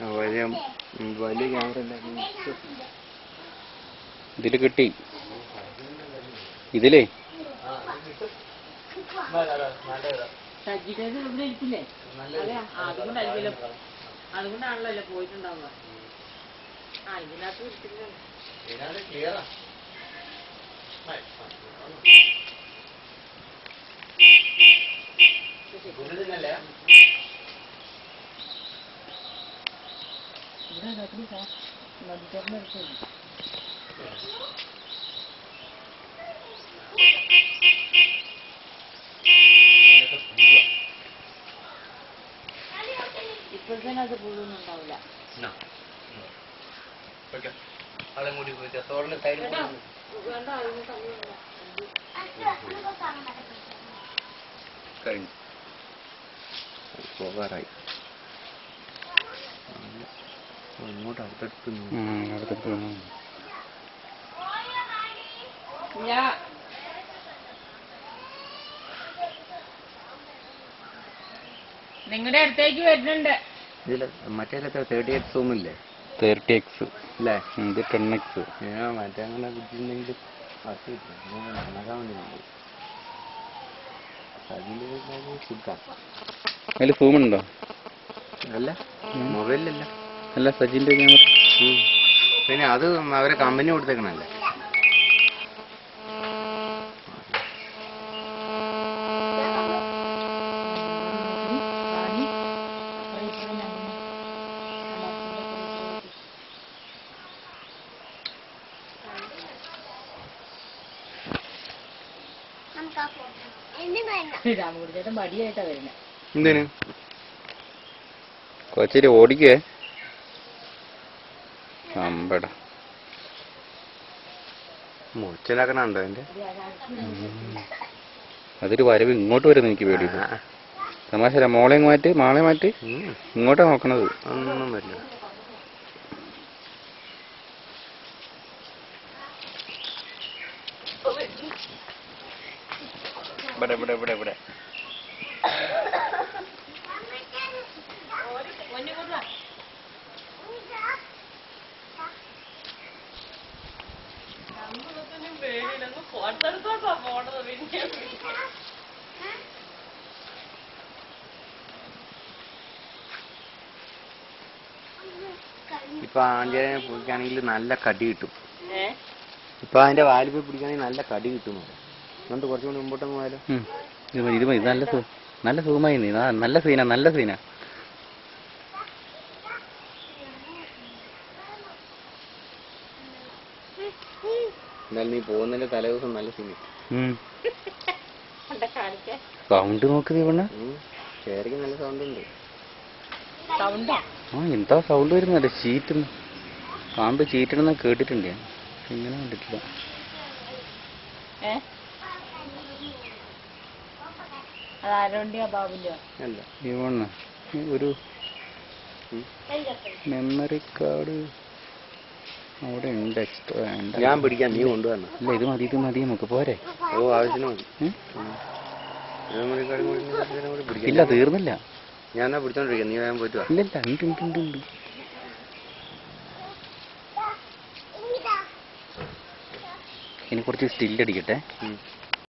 വലിയ വലിയ ക്യാമറ ഇതിൽ കിട്ടി. ഇതിലേ? അതുകൊണ്ടാണല്ലോ ഇവിടെ ഇരിക്കില്ലേ? അതെ അതുകൊണ്ടായിരിക്കുമല്ലോ പോയിട്ടുണ്ടാവുക ആ ഇതിനകത്ത് ഇരിക്കില്ല ഇവിടെ നദിന് സാ നദിച്ചേർന്ന് എടുത്തില്ല ഇപ്പോഴത്തേനത് പുഴുവൊന്നും ഉണ്ടാവില്ല കേട്ടോ വേണ്ട അതിന് സമയമില്ല. കഴിഞ്ഞു. പോകാറായി. ഇങ്ങോട്ട് അടുത്തടുത്ത് അടുത്തടുത്ത് വന്നു. ഞാൻ നിങ്ങളുടെ അടുത്തേക്ക് വരുന്നുണ്ട്. ഇതിൽ മറ്റേ തേർട്ടി എയ്റ്റ് സൂം ഇല്ലേ? തേർട്ടി എക്സ് അല്ലേ ഇത് ടെൻ എക്സ് മറ്റേ അങ്ങനെ അതിൽ അല്ല മൊബൈലിലല്ല അല്ല സജിന്റെ ക്യാമറ പിന്നെ അത് അവരെ കമ്പനി കൊടുത്തേക്കണല്ലേ? രാമകുടിച്ചേട്ടൻ മടിയായിട്ടാ വരുന്നത് എന്തിനു? കൊച്ചിരി ഓടിക്കേ അമ്പട. മുറിച്ചിലാക്കണുണ്ടോ അതിന്റെ? അതൊരു വരവ് ഇങ്ങോട്ട് വരുന്നു എനിക്ക് പേടി. തമാശ മോളെ മാറ്റി മാളെ മാറ്റി. ഇങ്ങോട്ട് ഇങ്ങോട്ടാ നോക്കണത്. ഒന്നും വരില്ല. ഇവിടെ ഇവിടെ ഇവിടെ ഇവിടെ. ഇപ്പൊ ആന്റെ പിടിക്കാണെങ്കിൽ നല്ല കടി കിട്ടും. ഇപ്പൊ അതിന്റെ വാൽ പോയി പിടിക്കുകയാണെങ്കിൽ നല്ല കടി കിട്ടും എന്നിട്ട് കുറച്ചുകൂടി മുമ്പോട്ട് പോയാലോ. ഇത് മതി, ഇത് നല്ല നല്ല സുഖമായി നീ. ആ, നല്ല സീനാ നല്ല സീനാ. എന്നാലും നീ പോകുന്നതിന്റെ തലേ ദിവസം നല്ല സിനിമ സൗണ്ട് നോക്ക് ഇവണ്ണ ചേരയ്ക്ക് നല്ല സൗണ്ട് ഉണ്ട്. സൗണ്ടാ? ആ എന്താ സൗണ്ട് വരുന്നത് ചീറ്റ് പാമ്പ് ചീറ്റണെന്ന് കേട്ടിട്ടുണ്ട് ഞാൻ. ഇങ്ങനെ കണ്ടിട്ടില്ല. അല്ല. ഒരു മെമ്മറി കാർഡ് അവിടെ ഉണ്ട് എക്സ്ട്രാ ഞാൻ പിടിക്കാൻ നീ കൊണ്ടുവരണം. ഇല്ല ഇത് മതി ഇത് മതി നമുക്ക് പോരെ. ഓ ആവശ്യത്തിന് മതി. ഇല്ല തീർന്നില്ല. ഞാൻ എന്നാ പിടിച്ചോണ്ടിരിക്കാം നീ വേഗം പോയിട്ട് വാ. ഇല്ല ഇല്ല ഉണ്ട് ഉണ്ട് ഉണ്ട് ഉണ്ട്. ഇനി കുറച്ച് സ്റ്റിൽ അടിക്കട്ടെ ഉം.